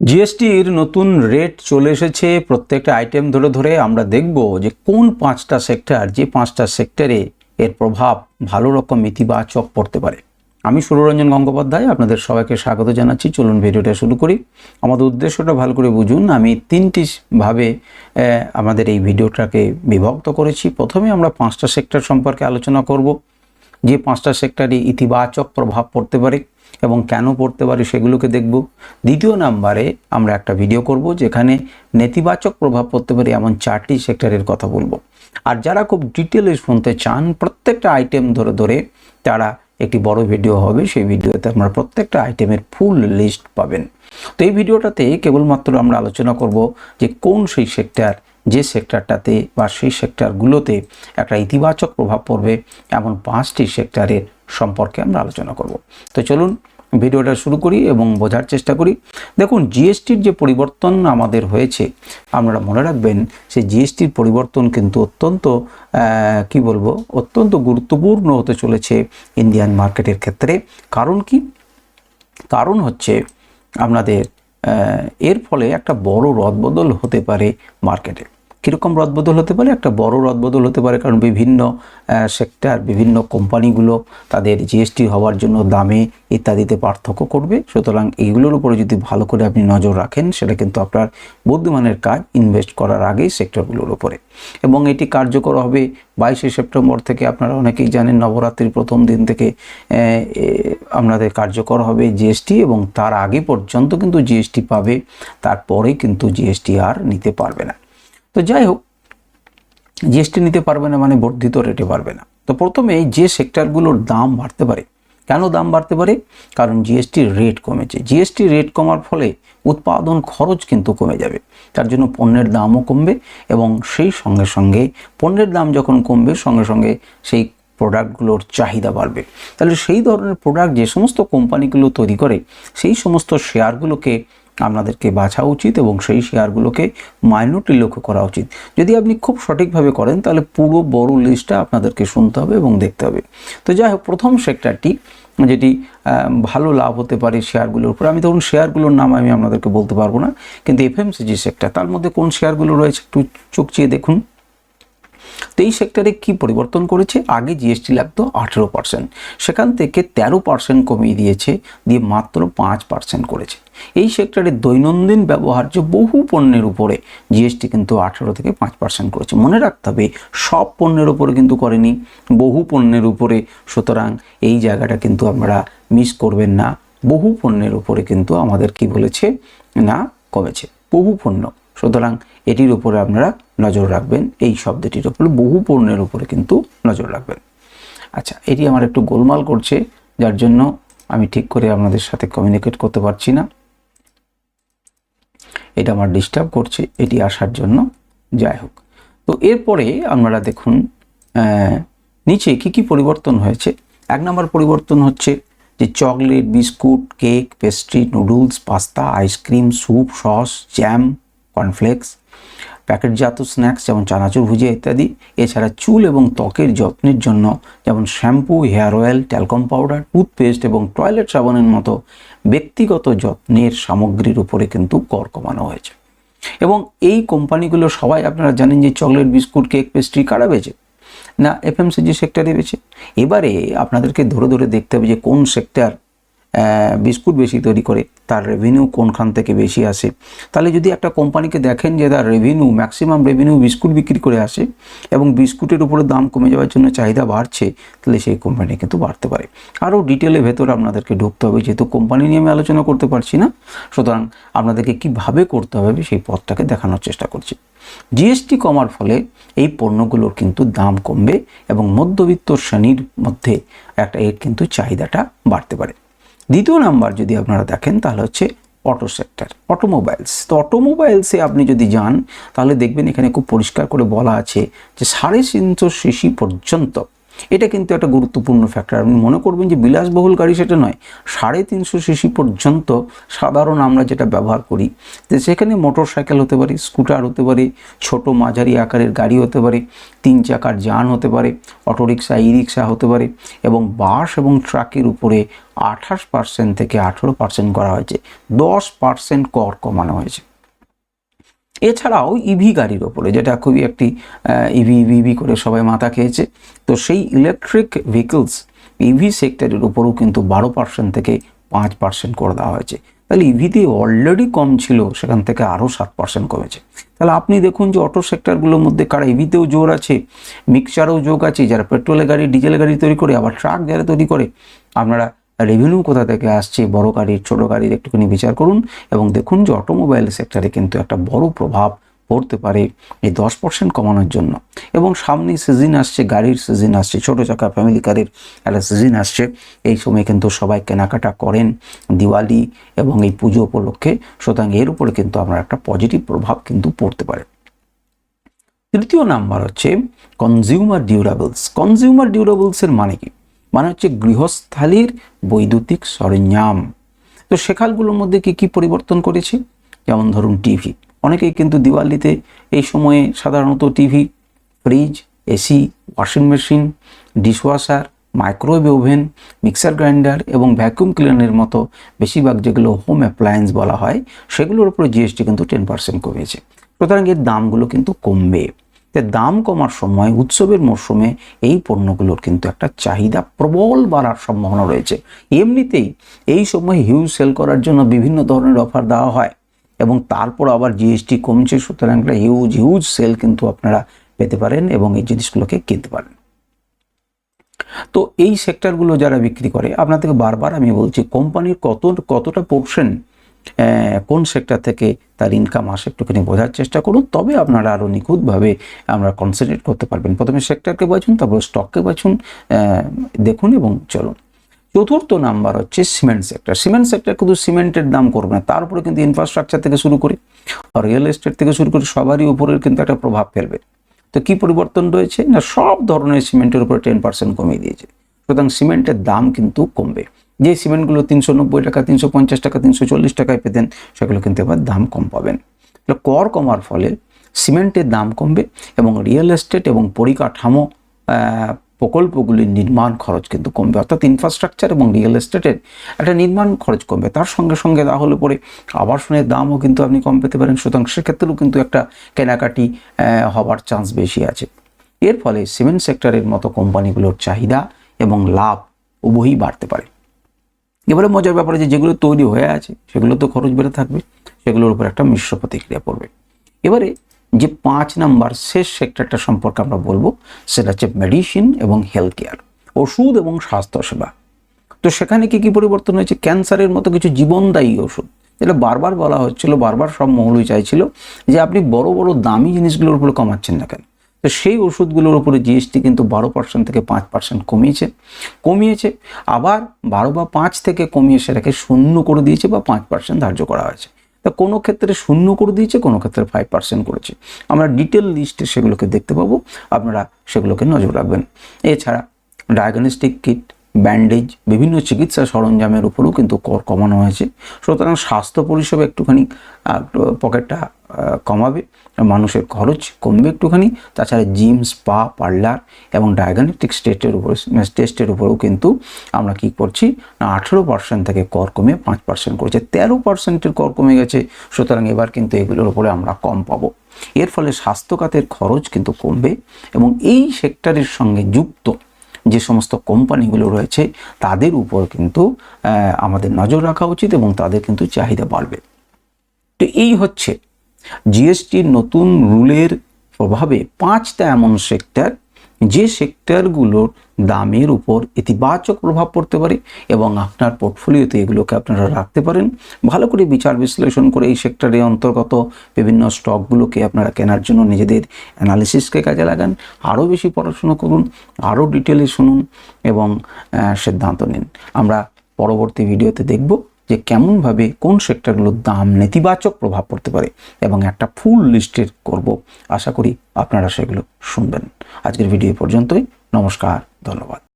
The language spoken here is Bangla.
জিএসটির নতুন রেট চলে এসেছে। প্রত্যেকটা আইটেম ধরে ধরে আমরা দেখব যে কোন পাঁচটা সেক্টর যে পাঁচটা সেক্টরে এর প্রভাব ভালো রকম ইতিবাচক পড়তে পারে। আমি সুররঞ্জন গঙ্গোপাধ্যায়, আপনাদের সবাইকে স্বাগত জানাচ্ছি। চলুন ভিডিওটা শুরু করি। আমাদের উদ্দেশ্যটা ভালো করে বুঝুন। আমি তিনটি ভাবে আমাদের এই ভিডিওটাকে বিভক্ত করেছি। প্রথমে আমরা পাঁচটা সেক্টর সম্পর্কে আলোচনা করব। যে পাঁচটা সেক্টরে ইতিবাচক প্রভাব পড়তে পারে এবং কেন পড়তে পারি সেগুলোকে দেখব। দ্বিতীয় নাম্বারে আমরা একটা ভিডিও করব যেখানে নেতিবাচক প্রভাব পড়তে পারে এমন চারটি সেক্টরের কথা বলব। আর যারা খুব ডিটেলে শুনতে চান, প্রত্যেকটা আইটেম ধরে ধরে তারা একটি বড় ভিডিও হবে। সেই ভিডিওতে আপনারা প্রত্যেকটা আইটেমের ফুল লিস্ট পাবেন। তো এই ভিডিওটাতে কেবলমাত্র আমরা আলোচনা করব যে কোন সেই সেক্টর যে সেক্টরটাতে বা সেই সেক্টরগুলোতে একটা ইতিবাচক প্রভাব পড়বে, এমন পাঁচটি সেক্টরের সম্পর্কে আমরা আলোচনা করব। তো চলুন ভিডিওটা শুরু করি এবং বোঝার চেষ্টা করি। দেখুন, জিএসটির যে পরিবর্তন আমাদের হয়েছে, আপনারা মনে রাখবেন সেই জিএসটির পরিবর্তন কিন্তু অত্যন্ত কি বলব, অত্যন্ত গুরুত্বপূর্ণ হতে চলেছে ইন্ডিয়ান মার্কেটের ক্ষেত্রে। কারণ কি? কারণ হচ্ছে আপনাদের এর ফলে একটা বড় রদবদল হতে পারে মার্কেটে কীরকম রদবদল হতে পারে? একটা বড় রদবদল হতে পারে কারণ বিভিন্ন সেক্টর বিভিন্ন কোম্পানিগুলো তাদের জিএসটি হওয়ার জন্য দামে ইত্যাদিতে পার্থক্য করবে। সুতরাং এইগুলোর উপরে যদি ভালো করে আপনি নজর রাখেন, সেটা কিন্তু আপনার বুদ্ধিমানের কাজ ইনভেস্ট করার আগেই সেক্টরগুলোর উপরে। এবং এটি কার্যকর হবে বাইশে সেপ্টেম্বর থেকে। আপনারা অনেকেই জানেন নবরাত্রির প্রথম দিন থেকে আপনাদের কার্যকর হবে জিএসটি এবং তার আগে পর্যন্ত কিন্তু জিএসটি পাবে, তারপরে কিন্তু জিএসটি আর নিতে পারবে না। তো যাই হোক জিএসটি নিতে পারবে না মানে বর্ধিত রেটে পারবে না। তো প্রথমে যে সেক্টরগুলোর দাম বাড়তে পারে, কেন দাম বাড়তে পারে? কারণ জিএসটির রেট কমেছে। জিএসটি রেট কমার ফলে উৎপাদন খরচ কিন্তু কমে যাবে। তার জন্য পণ্যের দামও কমবে এবং সেই সঙ্গে সঙ্গে পণ্যের দাম যখন কমবে, সঙ্গে সঙ্গে সেই প্রোডাক্টগুলোর চাহিদা বাড়বে। তাহলে সেই ধরনের প্রোডাক্ট যে সমস্ত কোম্পানিগুলো তৈরি করে, সেই সমস্ত শেয়ারগুলোকে আপনাদেরকে বাছা উচিত এবং সেই শেয়ারগুলোকে মাইনরিটি লক্ষ্য করা উচিত। যদি আপনি খুব সঠিকভাবে করেন, তাহলে পুরো বড় লিস্টটা আপনাদেরকে শুনতে হবে এবং দেখতে হবে। তো যাই হোক, প্রথম সেক্টরটি যেটি ভালো লাভ হতে পারে শেয়ারগুলোর উপর। আমি ধরুন শেয়ারগুলোর নাম আমি আপনাদেরকে বলতে পারব না, কিন্তু এফএমসিজি সেক্টর তার মধ্যে কোন শেয়ারগুলো রয়েছে একটু চোখ চেয়ে দেখুন। তো এই সেক্টরে কি পরিবর্তন করেছে? আগে জিএসটি লাগতো আঠেরো পার্সেন্ট সেখান থেকে তেরো পার্সেন্ট কমিয়ে দিয়েছে, দিয়ে মাত্র পাঁচ পার্সেন্ট করেছে। এই সেক্টরে দৈনন্দিন ব্যবহার্য বহু পণ্যের উপরে জিএসটি কিন্তু আঠেরো থেকে পাঁচ পার্সেন্ট করেছে। মনে রাখতে হবে, সব পণ্যের উপরে কিন্তু করেনি, বহু পণ্যের উপরে। সুতরাং এই জায়গাটা কিন্তু আমরা মিস করবেন না। বহু পণ্যের উপরে কিন্তু আমাদের কি বলেছে? না, কমেছে। বহু পণ্য। সুতরাং এটির উপরে আপনারা নজর রাখবেন। এই শব্দটির উপরে, বহু পণ্যের উপরে কিন্তু নজর রাখবেন। আচ্ছা এটি আমার একটু গোলমাল করছে, যার জন্য আমি ঠিক করে আপনাদের সাথে কমিউনিকেট করতে পারছি না। এটা আমার ডিস্টার্ব করছে, এটি আসার জন্য। যাই হোক, তো এরপরে আপনারা দেখুন নিচে কি কি পরিবর্তন হয়েছে। এক নম্বর পরিবর্তন হচ্ছে যে chocolate, biscuit, cake, pastry, noodles, pasta, ice cream, soup, sauce, jam, cornflakes প্যাকেটজাত স্ন্যাক্স যেমন চানাচুর, ভুজিয়া ইত্যাদি। এছাড়া চুল এবং ত্বকের যত্নের জন্য যেমন shampoo, hair oil, talcum powder, toothpaste এবং টয়লেট সাবানের মতো ব্যক্তিগত যত্নের সামগ্রীর উপরে কিন্তু কর কমানো হয়েছে। এবং এই কোম্পানিগুলো সবাই আপনারা জানেন যে চকলেট, বিস্কুট, কেক, পেস্ট্রি কারা বেচে? না, এফএমসিজি সেক্টরে বেছে এবারে আপনাদেরকে ধরে ধরে দেখতে হবে যে কোন সেক্টর বিস্কুট বেশি তৈরি করে, তার রেভিনিউ কোনখান থেকে বেশি আসে? তাহলে যদি একটা কোম্পানিকে দেখেন যে তার রেভিনিউ ম্যাক্সিমাম রেভিনিউ বিস্কুট বিক্রি করে আসে এবং বিস্কুটের উপরে দাম কমে যাওয়ার জন্য চাহিদা বাড়ছে, তাহলে সেই কোম্পানি কিন্তু বাড়তে পারে। আরও ডিটেলে ভেতরে আপনাদেরকে ঢুকতে হবে, যেহেতু কোম্পানি নিয়ে আমি আলোচনা করতে পারছি না, সুতরাং আপনাদেরকে কীভাবে করতে হবে সেই পথটাকে দেখানোর চেষ্টা করছি। জিএসটি কমার ফলে এই পণ্যগুলোর কিন্তু দাম কমবে এবং মধ্যবিত্ত শ্রেণির মধ্যে একটা এর কিন্তু চাহিদাটা বাড়তে পারে। দ্বিতীয় নাম্বার যদি আপনারা দেখেন, তাহলে হচ্ছে অটো সেক্টর অটোমোবাইলস তো অটোমোবাইলসে আপনি যদি যান, তাহলে দেখবেন এখানে খুব পরিষ্কার করে বলা আছে যে সাড়ে তিনশো সিসি পর্যন্ত এটা কিন্তু একটা গুরুত্বপূর্ণ ফ্যাক্টর আপনি মনে করবেন যে বিলাসবহুল গাড়ি সেটা নয়, সাড়ে তিনশো সিসি পর্যন্ত সাধারণ আমরা যেটা ব্যবহার করি তো সেখানে মোটর সাইকেল হতে পারে স্কুটার হতে পারে, ছোট মাঝারি আকারের গাড়ি হতে পারে, তিন চাকার যান হতে পারে, অটোরিকশা ই রিক্সা হতে পারে এবং বাস এবং ট্রাকের উপরে আঠাশ পার্সেন্ট থেকে আঠেরো পার্সেন্ট করা হয়েছে, দশ পার্সেন্ট কর কমানো হয়েছে। এছাড়াও ইভি গাড়ির ওপরে, যেটা খুবই একটি ইভি ইভি ইভি করে সবাই মাথা খেয়েছে। তো সেই ইলেকট্রিক ভেহিকলস ইভি সেক্টরের উপরেও কিন্তু বারো পার্সেন্ট থেকে পাঁচ পার্সেন্ট করে দেওয়া হয়েছে। তাহলে ইভিতে অলরেডি কম ছিল, সেখান থেকে আরও সাত পার্সেন্ট কমেছে। তাহলে আপনি দেখুন যে অটো সেক্টরগুলোর মধ্যে কারা ইভিতেও জোর আছে মিক্সচারেও যোগ আছে, যারা পেট্রোলের গাড়ি ডিজেল গাড়ি তৈরি করে, আবার ট্রাক যারা তৈরি করে, আপনারা রেভিনিউ কোথা থেকে আসছে, বড় গাড়ির, ছোট গাড়ির একটুখানি বিচার করুন এবং দেখুন যে অটোমোবাইল সেক্টরে কিন্তু একটা বড় প্রভাব পড়তে পারে এই দশ পার্সেন্ট কমানোর জন্য। এবং সামনে সিজন আসছে, গাড়ির সিজন আসছে, ছোটো চাকা ফ্যামিলি কারের একটা সিজন আসছে। এই সময় কিন্তু সবাই কেনাকাটা করেন দিওয়ালি এবং এই পুজো উপলক্ষে। সুতরাং এর উপরে কিন্তু আমরা একটা পজিটিভ প্রভাব কিন্তু পড়তে পারে। তৃতীয় নাম্বার হচ্ছে কনজিউমার ডিউরাবলস কনজিউমার ডিউরাবলসের মানে কি? মানে হচ্ছে গৃহস্থালির বৈদ্যুতিক সরঞ্জাম। তো সেখানগুলোর মধ্যে কি কি পরিবর্তন করেছি? যেমন ধরুন টিভি। অনেকেই কিন্তু দিওয়ালিতে এই সময়ে সাধারণত TV, fridge, AC, washing machine, dishwasher, microwave oven, mixer grinder এবং ভ্যাকুয়াম ক্লিনারের মতো বেশিরভাগ যেগুলো হোম অ্যাপ্লায়েন্স বলা হয়, সেগুলোর উপরে জিএসটি কিন্তু টেন পার্সেন্ট কমেছে। সুতরাং এর দামগুলো কিন্তু কমবে। দাম কমার সময় উৎসবের মরশুমে এই পণ্যগুলোর কিন্তু একটা চাহিদা প্রবল বাড়ার সম্ভাবনা রয়েছে। এমনিতেই এই সময় হিউজ সেল করার জন্য বিভিন্ন ধরনের অফার দেওয়া হয় এবং তারপর আবার জিএসটি কমছে, সুতরাং একটা হিউজ হিউজ সেল কিন্তু আপনারা পেতে পারেন এবং এই জিনিসগুলোকে কিনতে পারেন। তো এই সেক্টরগুলো যারা বিক্রি করে, আপনাদেরকে বারবার আমি বলছি কোম্পানির কত, কতটা পোর্শন কোন সেক্টর থেকে তার ইনকাম আসে একটুখানি বোঝার চেষ্টা করুন। তবে আপনারা আরও নিখুঁতভাবে আমরা কনসেন্ট্রেট করতে পারবেন। প্রথমে সেক্টরকে বাছুন তারপর স্টককে বাছুন দেখুন এবং চলুন। চতুর্থ নাম্বার হচ্ছে সিমেন্ট সেক্টর সিমেন্ট সেক্টর কিন্তু সিমেন্টের দাম করবে না, তার উপরে কিন্তু ইনফ্রাস্ট্রাকচার থেকে শুরু করে রিয়েল এস্টেট থেকে শুরু করে, সবারই উপরের কিন্তু একটা প্রভাব ফেলবে। তো কি পরিবর্তন রয়েছে? না, সব ধরনের সিমেন্টের উপরে টেন পার্সেন্ট কমিয়ে দিয়েছে। সুতরাং সিমেন্টের দাম কিন্তু কমবে। যে সিমেন্টগুলো তিনশো নব্বই টাকা, তিনশো পঞ্চাশ টাকা, তিনশো চল্লিশ টাকায় পেতেন, সেগুলো কিন্তু এবার দাম কম পাবেন। কর কমার ফলে সিমেন্টের দাম কমবে এবং রিয়েল এস্টেট এবং পরিকাঠামো প্রকল্পগুলির নির্মাণ খরচ কিন্তু কমবে। অর্থাৎ ইনফ্রাস্ট্রাকচার এবং রিয়েল এস্টেটের একটা নির্মাণ খরচ কমবে। তার সঙ্গে সঙ্গে তাহলে পরে আবাসনের দামও কিন্তু আপনি কম পেতে পারেন। সুতরাং সেক্ষেত্রেও কিন্তু একটা কেনাকাটি হবার চান্স বেশি আছে। এর ফলে সিমেন্ট সেক্টরের মতো কোম্পানিগুলোর চাহিদা এবং লাভ উভয়ই বাড়তে পারে। এবারে মজার ব্যাপারে যে যেগুলো তৈরি হয়ে আছে, সেগুলো তো খরচ বেড়ে থাকবে, সেগুলোর উপর একটা মিশ্র প্রতিক্রিয়া পড়বে। এবারে যে পাঁচ নাম্বার শেষ সেক্টরটা সম্পর্কে আমরা বলব, সেটা হচ্ছে মেডিসিন এবং হেলথ কেয়ার ওষুধ এবং স্বাস্থ্যসেবা। তো সেখানে কি কি পরিবর্তন হয়েছে? ক্যান্সারের মতো কিছু জীবনদায়ী ওষুধ। যেটা বারবার বলা হচ্ছিল, বারবার সব মহলই চাইছিল যে আপনি বড় বড় দামি জিনিসগুলোর উপরে কমাচ্ছেন না কেন। তো সেই ওষুধগুলোর উপরে জিএসটি কিন্তু বারো পার্সেন্ট থেকে পাঁচ পার্সেন্ট কমিয়েছে। কমিয়েছে, আবার বারো বা পাঁচ থেকে কমিয়ে সেটাকে শূন্য করে দিয়েছে বা পাঁচ পার্সেন্ট ধার্য করা হয়েছে। তা কোনো ক্ষেত্রে শূন্য করে দিয়েছে, কোনো ক্ষেত্রে ফাইভ পার্সেন্ট করেছে। আমরা ডিটেল লিস্টে সেগুলোকে দেখতে পাবো, আপনারা সেগুলোকে নজর রাখবেন। এছাড়া ডায়াগনস্টিক কিট ব্যান্ডেজ, বিভিন্ন চিকিৎসা সরঞ্জামের উপরেও কিন্তু কর কমানো হয়েছে। সুতরাং স্বাস্থ্য পরিষেবা একটুখানি পকেটটা কমাবে, মানুষের খরচ কমবে একটুখানি। তাছাড়া জিম, স্পা, পার্লার এবং ডায়াগনস্টিক টেস্টের উপর, টেস্টের উপরেও কিন্তু আমরা কি করছি, না আঠেরো পার্সেন্ট থেকে কর কমে পাঁচ পার্সেন্ট করেছে। তেরো পার্সেন্টের কর কমে গেছে, সুতরাং এবার কিন্তু এগুলোর উপরে আমরা কম পাবো। এর ফলে স্বাস্থ্যখাতের খরচ কিন্তু কমবে এবং এই সেক্টরের সঙ্গে যুক্ত যে সমস্ত কোম্পানিগুলো রয়েছে, তাদের উপর কিন্তু আমাদের নজর রাখা উচিত এবং তাদের কিন্তু চাহিদা বাড়বে। তো এই হচ্ছে জিএসটির নতুন রুলের প্রভাবে পাঁচটা এমন সেক্টর যে সেক্টরগুলোর দামের উপর ইতিবাচক প্রভাব পড়তে পারে এবং আপনার পোর্টফোলিওতে এগুলোকে আপনারা রাখতে পারেন, ভালো করে বিচার বিশ্লেষণ করে এই সেক্টরের অন্তর্গত বিভিন্ন স্টকগুলোকে আপনারা কেনার জন্য নিজেদের অ্যানালিসিসকে কাজে লাগান, আরও বেশি পড়াশুনো করুন, আরও ডিটেলে শুনুন এবং সিদ্ধান্ত নিন। আমরা পরবর্তী ভিডিওতে দেখব যে কেমনভাবে কোন সেক্টরগুলোর দাম নেতিবাচক প্রভাব পড়তে পারে এবং একটা ফুল লিস্টের করব। আশা করি আপনারা সেগুলো শুনবেন। আজকের ভিডিও পর্যন্তই। নমস্কার ধন্যবাদ।